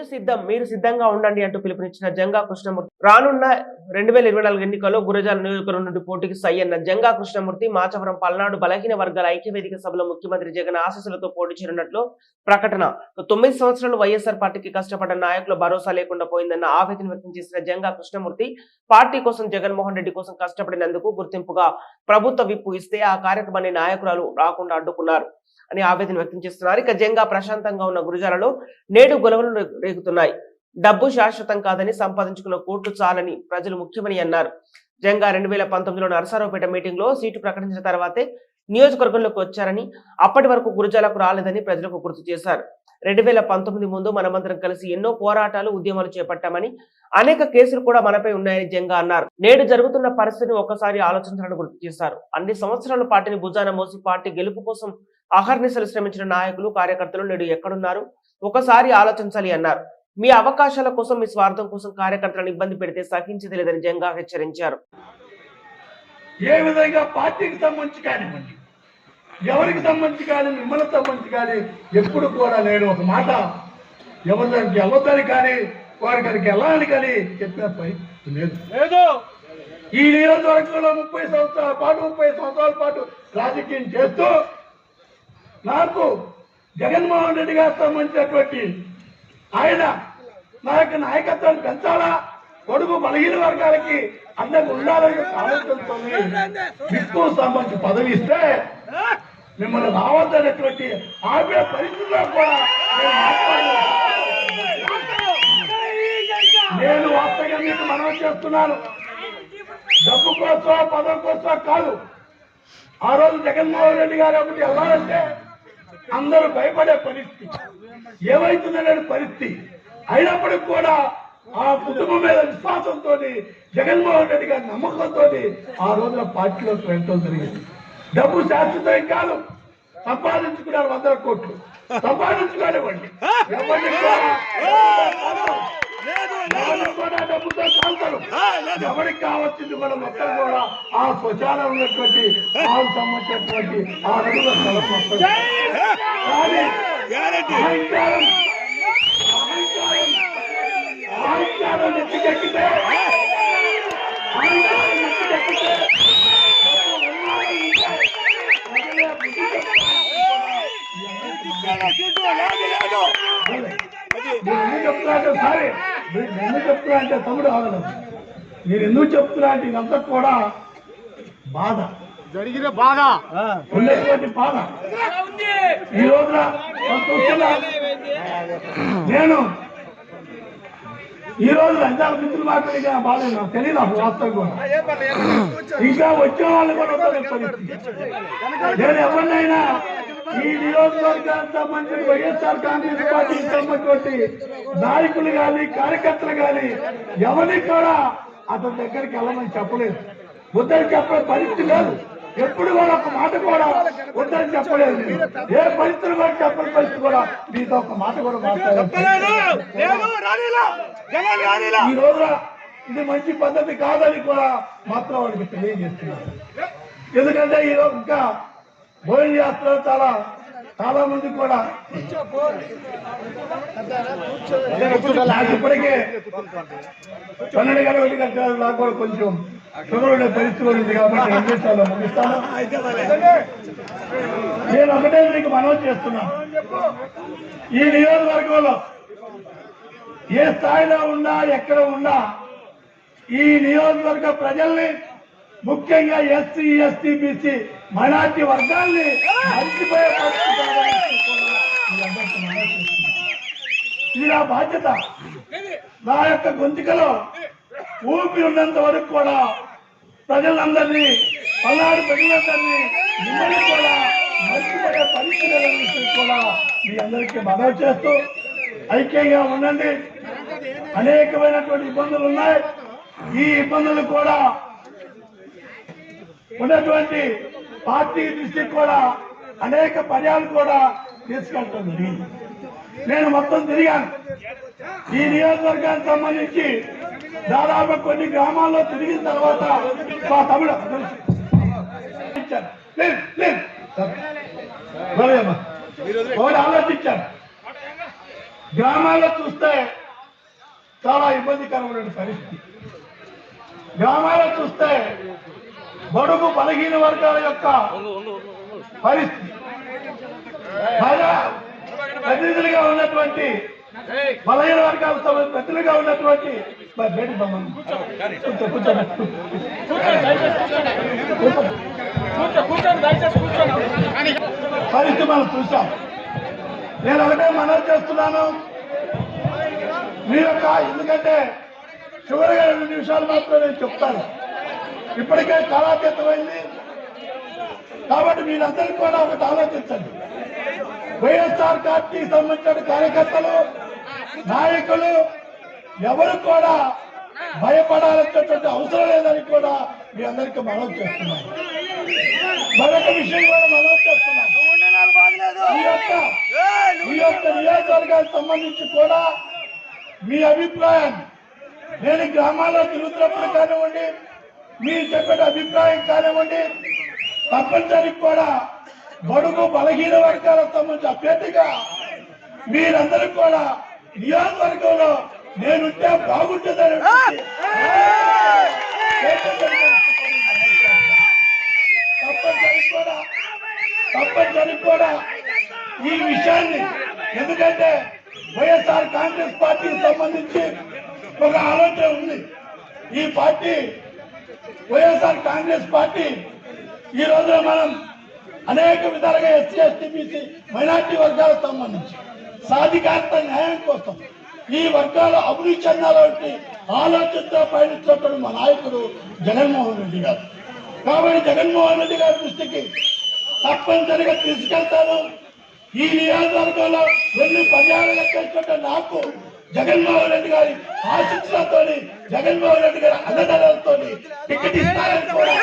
నేను సిద్ధం మీరు సిద్ధంగా ఉండండి అంటూ పిలుపునిచ్చిన జంగా కృష్ణమూర్తి. రానున్న రెండు వేల ఇరవై నాలుగు ఎన్నికల్లో గురజాల నియోజకవర్గం నుండి పోటీకి సై అన్న జంగా కృష్ణమూర్తి మాచవరం పల్నాడు బలహీన వర్గాల ఐక్యవేదిక సభలో ముఖ్యమంత్రి జగన్ ఆశీస్సులతో పోటీ చేరినట్లు ప్రకటన. తొమ్మిది సంవత్సరాలు వైఎస్ఆర్ పార్టీకి కష్టపడ్డ నాయకుల భరోసా లేకుండా పోయిందన్న ఆవేదన వ్యక్తం చేసిన జంగా కృష్ణమూర్తి పార్టీ కోసం జగన్మోహన్ రెడ్డి కోసం కష్టపడినందుకు గుర్తింపుగా ప్రభుత్వ విప్పు ఇస్తే ఆ కార్యక్రమాన్ని నాయకురాలు రాకుండా అడ్డుకున్నారు. అని ఆవేదన వ్యక్తం చేస్తున్నారు. ఇక జంగా ప్రశాంతంగా ఉన్న గురుజాలలో నేడు గొలవలు రేగుతున్నాయి. డబ్బు శాశ్వతం కాదని సంపాదించుకున్న కోట్లు చాలని ప్రజలు ముఖ్యమని అన్నారు. జంగా రెండు వేల పంతొమ్మిదిలో నరసారావుపేట మీటింగ్లో సీటు ప్రకటించిన తర్వాతే నియోజకవర్గంలోకి వచ్చారని అప్పటి వరకు గురుజాలకు రాలేదని ప్రజలకు గుర్తు చేశారు. రెండు వేల పంతొమ్మిది ముందు మనమందరం కలిసి ఎన్నో పోరాటాలు ఉద్యమాలు చేపట్టామని అనేక కేసులు కూడా మనపై ఉన్నాయని జంగా అన్నారు. నేడు జరుగుతున్న పరిస్థితిని ఒక్కసారి ఆలోచించాలని గుర్తు చేశారు. అన్ని సంవత్సరాల పార్టీని భుజాన మోసి పార్టీ గెలుపు కోసం అహర్నిశలు శ్రమించిన నాయకులు కార్యకర్తలు నేడు ఎక్కడున్నారు? ఒకసారి ఆలోచించాలి అన్నారు. మీ అవకాశాల కోసం మీ స్వార్థం కోసం కార్యకర్తలను ఇబ్బంది పెడితే సహించది లేదని జంగా హెచ్చరించారు. ఏ విధంగా పార్టీకి సంబంధించి కానివ్వండి ఎవరికి సంబంధించి కానీ మిమ్మల్ని సంబంధించి కానీ ఎప్పుడు కూడా నేను ఒక మాట ఎవరికి వెళ్ళొద్దని కానీ అక్కడికి వెళ్ళాలని కానీ చెప్పిన లేదు. లేదు. ఈ నియోజకవర్గంలో ముప్పై సంవత్సరాల పాటు ముప్పై సంవత్సరాల పాటు రాజకీయం చేస్తూ నాకు జగన్మోహన్ రెడ్డి గారు సంబంధించినటువంటి ఆయన నా యొక్క నాయకత్వాన్ని పెంచాలా? కొడుకు బలహీన వర్గాలకి అందరికి ఉండాలనే ఆలోచనతో విప్పు సంబంధించి పదవి ఇస్తే మిమ్మల్ని రావద్దనేటువంటి ఆపే పరిస్థితిలో కూడా నేను వాస్తవంగా మీకు మనవి చేస్తున్నాను. డబ్బు కోసం పదవి కోసం కాదు. ఆ రోజు జగన్మోహన్ రెడ్డి గారు ఒకటి వెళ్ళాలంటే అందరూ భయపడే పరిస్థితి. ఏమైతుందనే పరిస్థితి. అయినప్పటికి కూడా ఆ కుటుంబం మీద విశ్వాసంతో జగన్మోహన్ రెడ్డి గారి నమ్మకంతో ఆ రోజున పార్టీలోకి వెళ్ళటం జరిగింది. డబ్బు శాశ్వతం కాదు సంపాదించుకున్నారు వందల కోట్లు. సంపాదించుకోనివ్వండి. ఎవరిని ఎవరికి కావచ్చింది కూడా మొత్తం కూడా ఆ స్వచాలం ఉన్నటువంటి ఆ సంబంధించినటువంటి ఆ అడుగుల స్థలం అహంకారం నెత్తికెక్కితే అహంకారం నెత్తికెక్కితే చెప్తున్నా అంటే తమ్ముడు ఆగలేదు. నేను ఎందుకు చెప్తున్నా అంటే ఇదంతా కూడా బాధ. జరిగిన బాధ. ఉండేటువంటి బాధ. ఈ రోజున నేను ఈ రోజు లంచాల మిత్రులు మాట్లాడి బాధ నాకు తెలియదు అసలు వాస్తవం కూడా. ఇంకా వచ్చే వాళ్ళు కూడా నేను ఎవరినైనా ఈ నియోజకవర్గానికి సంబంధించి వైఎస్ఆర్ కాంగ్రెస్ పార్టీకి సంబంధించి నాయకులు కానీ కార్యకర్తలు కానీ ఎవరికి కూడా అతని దగ్గరికి వెళ్ళమని చెప్పలేదు. వద్దని చెప్పే పరిస్థితి లేదు ఎప్పుడు కూడా ఒక మాట కూడా వద్దని చెప్పలేదు. ఏ పరిస్థితులు కూడా చెప్పని పరిస్థితి కూడా మీతో ఒక మాట కూడా మాట్లాడలేదు. ఈ రోజున ఇది మంచి పద్ధతి కాదని కూడా మాత్రం వాళ్ళకి తెలియజేస్తున్నారు ఎందుకంటే ఈ రోజు ఇంకా భోజన చేస్తున్నారు చాలా చాలా మంది కూడా ఇప్పటికే పన్నెండు గంటల ఒకటి నాకు కూడా కొంచెం షుగర్ పరిస్థితి ఉంది కాబట్టి ఏం చేస్తాను ముగిస్తాను. నేను ఒకటే మీకు మనవి చేస్తున్నాను ఈ నియోజకవర్గంలో ఏ స్థాయిలో ఉన్నా ఎక్కడ ఉన్నా ఈ నియోజకవర్గ ప్రజల్ని ముఖ్యంగా ఎస్సీ ఎస్టీ బీసీ మైనార్టీ వర్గాల్ని మర్చిపోయే ఇది నా బాధ్యత. నా యొక్క గొంతుకలో ఊపి ఉన్నంత వరకు కూడా ప్రజలందరినీ పల్నాడు ప్రజలందరినీ మిమ్మల్ని కూడా మర్చిపోయే పరిస్థితులు కూడా మీ అందరికీ మనవి చేస్తూ ఐక్యంగా ఉండండి. అనేకమైనటువంటి ఇబ్బందులు ఉన్నాయి. ఈ ఇబ్బందులు కూడా ఉన్నటువంటి పార్టీ దృష్టికి కూడా అనేక పర్యాలు కూడా తీసుకెళ్తుంది నేను మొత్తం తిరిగాను. ఈ నియోజకవర్గానికి సంబంధించి దాదాపు కొన్ని గ్రామాల్లో తిరిగిన తర్వాత మా తమిళ ఇచ్చారు. ఒకటి ఆలోచించాను. గ్రామాల్లో చూస్తే చాలా ఇబ్బందికరమైన పరిస్థితి. గ్రామాల్లో చూస్తే బడుగు బలహీన వర్గాల యొక్క పరిస్థితి. బాగా ప్రతినిధులుగా ఉన్నటువంటి బలహీన వర్గాల ప్రతినిధులుగా ఉన్నటువంటి కూర్చోండి. పరిస్థితి మనం చూసాం నేను ఒకటే మనవి చేస్తున్నాను. మీ యొక్క ఎందుకంటే చివరిగా రెండు నిమిషాలు మాత్రం నేను చెప్తాను. ఇప్పటికే కాలాతీతమైంది కాబట్టి మీరందరికీ కూడా ఒకటి ఆలోచించండి. వైఎస్ఆర్ పార్టీకి సంబంధించిన కార్యకర్తలు నాయకులు ఎవరు కూడా భయపడాల్సినటువంటి అవసరం లేదని కూడా మీ అందరికీ మనవి చేస్తున్నాను. మరొక విషయం కూడా మనవి చేస్తున్నాను. ఈ యొక్క నియోజకవర్గానికి సంబంధించి కూడా మీ అభిప్రాయం నేను గ్రామాల్లో తిరుగుతున్నప్పుడు కానివ్వండి మీరు చెప్పిన అభిప్రాయం కానివ్వండి తప్పనిసరి కూడా బడుగు బలహీన వర్గాలకు సంబంధించిన అభ్యర్థిగా మీరందరూ కూడా నియోజకవర్గంలో నేనుంటే బాగుంటుందని తప్పనిసరి కూడా తప్పనిసరి కూడా ఈ విషయాన్ని ఎందుకంటే వైఎస్ఆర్ కాంగ్రెస్ పార్టీకి సంబంధించి ఒక ఆలోచన ఉంది. ఈ పార్టీ వైఎస్ఆర్ కాంగ్రెస్ పార్టీ ఈ రోజున మనం అనేక విధాలుగా ఎస్సీ ఎస్టీ బీసీ మైనార్టీ వర్గాలకు సంబంధించి సాధికారత న్యాయం కోసం ఈ వర్గాల అభివృద్ధి చెందాలంటే ఆలోచనతో పయనిస్తున్నటువంటి మా నాయకుడు జగన్మోహన్ రెడ్డి గారు. కాబట్టి జగన్మోహన్ రెడ్డి గారి దృష్టికి తప్పనిసరిగా తీసుకెళ్తాను. ఈ నియోజకవర్గంలో వెళ్ళి పర్యాలు లెక్కించుకుంటే నాకు జగన్మోహన్ రెడ్డి గారి ఆశించడంతో జగన్మోహన్ రెడ్డి గారి అన్నదానంతో టికెట్ ఇస్తారని కూడా